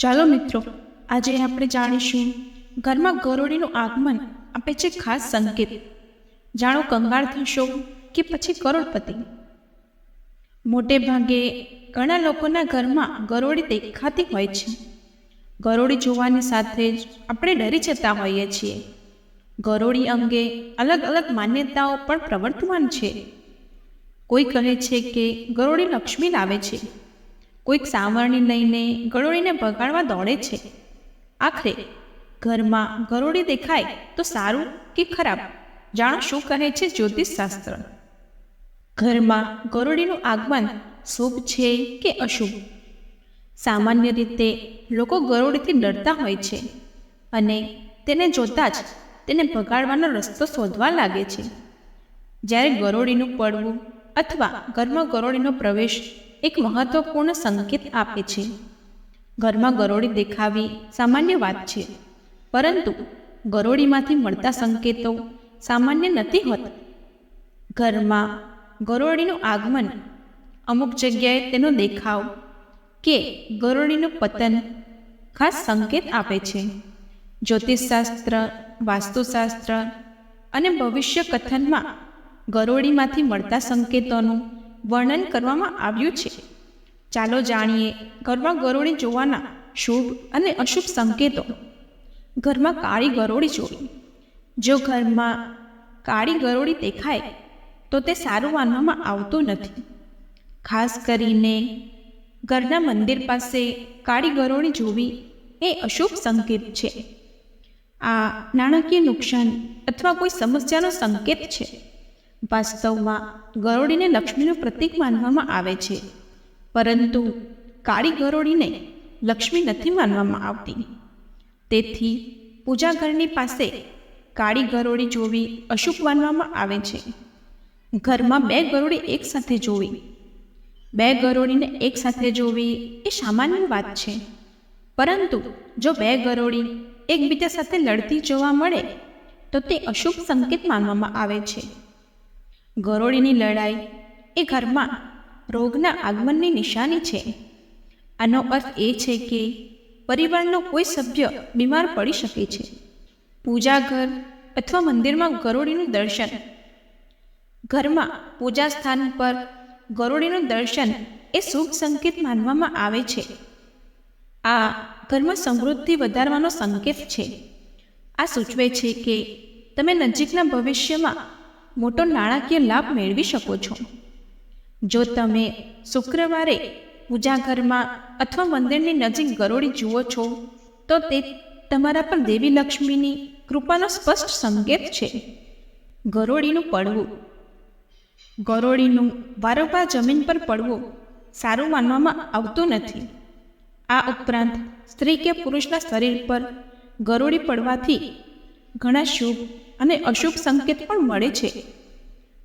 ચાલો મિત્રો, આજે આપણે જાણીશું ઘરમાં ગરોળીનું આગમન આપે છે ખાસ સંકેત. જાણો કંગાળ થશો કે પછી કરોડપતિ? મોટે ભાગે ઘણા લોકોના ઘરમાં ગરોળી દેખાતી હોય છે. ગરોળી જોવાની સાથે જ આપણે ડરી જતા હોઈએ છીએ. ગરોળી અંગે અલગ અલગ માન્યતાઓ પણ પ્રવર્તમાન છે. કોઈ કહે છે કે ગરોળી લક્ષ્મી લાવે છે. કોઈક સાવરણી લઈને ગરોળીને ભગાડવા દોડે છે. આખરે ઘરમાં ગરોળી દેખાય તો સારું કે ખરાબ? જાણો શું કહે છે જ્યોતિષ શાસ્ત્ર? ઘરમાં ગરોળીનું આગમન શુભ છે કે અશુભ? સામાન્ય રીતે લોકો ગરોળીથી ડરતા હોય છે અને તેને જોતાં જ તેને ભગાડવાનો રસ્તો શોધવા લાગે છે. જ્યારે ગરોળીનું પડવું અથવા ઘરમાં ગરોળીનો પ્રવેશ એક મહત્વપૂર્ણ સંકેત આપે છે. ઘરમાં ગરોળી દેખાવી સામાન્ય વાત છે. પરંતુ ગરોળીમાંથી મળતા સંકેતો સામાન્ય નથી હોતા. ઘરમાં ગરોળીનું આગમન અમુક જગ્યાએ તેનો દેખાવ કે ગરોળીનું પતન ખાસ સંકેત આપે છે. જ્યોતિષશાસ્ત્ર, વાસ્તુશાસ્ત્ર અને ભવિષ્ય કથનમાં ગરોળીમાંથી મળતા સંકેતોનું વર્ણન કરવામાં આવ્યું છે. ચાલો જાણીએ ઘરમાં ગરોળી જોવાના શુભ અને અશુભ સંકેતો. ઘરમાં કાળી ગરોળી જોવી. જો ઘરમાં કાળી ગરોળી દેખાય, તો તે સારું માનવામાં આવતું નથી. ખાસ કરીને ઘરના મંદિર પાસે કાળી ગરોળી જોવી એ અશુભ સંકેત છે. આ નાણાકીય નુકસાન અથવા કોઈ સમસ્યાનો સંકેત છે. વાસ્તવમાં ગરોળીને લક્ષ્મીનું પ્રતીક માનવામાં આવે છે. પરંતુ કાળી ગરોળીને લક્ષ્મી નથી માનવામાં આવતી. તેથી પૂજા ઘરની પાસે કાળી ગરોળી જોવી અશુભ માનવામાં આવે છે. ઘરમાં બે ગરોળી એકસાથે જોવી. બે ગરોળીને એકસાથે જોવી એ સામાન્ય વાત છે. પરંતુ જો બે ગરોળી એકબીજા સાથે લડતી જોવા મળે, તો તે અશુભ સંકેત માનવામાં આવે છે. ગરોળીની લડાઈ એ ઘરમાં રોગના આગમનની નિશાની છે. આનો અર્થ એ છે કે પરિવારનો કોઈ સભ્ય બીમાર પડી શકે છે. પૂજા ઘર અથવા મંદિરમાં ગરોળીનું દર્શન. ઘરમાં પૂજા સ્થાન પર ગરોળીનું દર્શન એ શુભ સંકેત માનવામાં આવે છે. આ ઘરમાં સમૃદ્ધિ વધારવાનો સંકેત છે. આ સૂચવે છે કે તમે નજીકના ભવિષ્યમાં મોટો નાણાકીય લાભ મેળવી શકો છો. જો તમે શુક્રવારે પૂજા ઘરમાં અથવા મંદિરની નજીક ગરોળી જુઓ છો, તો તે તમારા પર દેવી લક્ષ્મીની કૃપાનો સ્પષ્ટ સંકેત છે. ગરોળીનું પડવું. ગરોળીનું વારંવાર જમીન પર પડવું સારું માનવામાં આવતું નથી. આ ઉપરાંત સ્ત્રી કે પુરુષના શરીર પર ગરોળી પડવાથી ઘણા શુભ અને અશુભ સંકેત પણ મળે છે.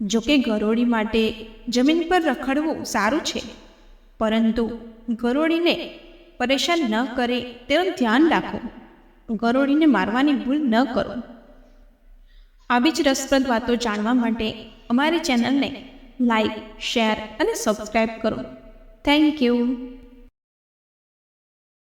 જોકે ગરોળી માટે જમીન પર રખડવું સારું છે. પરંતુ ગરોળીને પરેશાન ન કરે તેનું ધ્યાન રાખો. ગરોળીને મારવાની ભૂલ ન કરો. આવી જ રસપ્રદ વાતો જાણવા માટે અમારી ચેનલને લાઈક, શેર અને સબસ્ક્રાઈબ કરો. Thank you.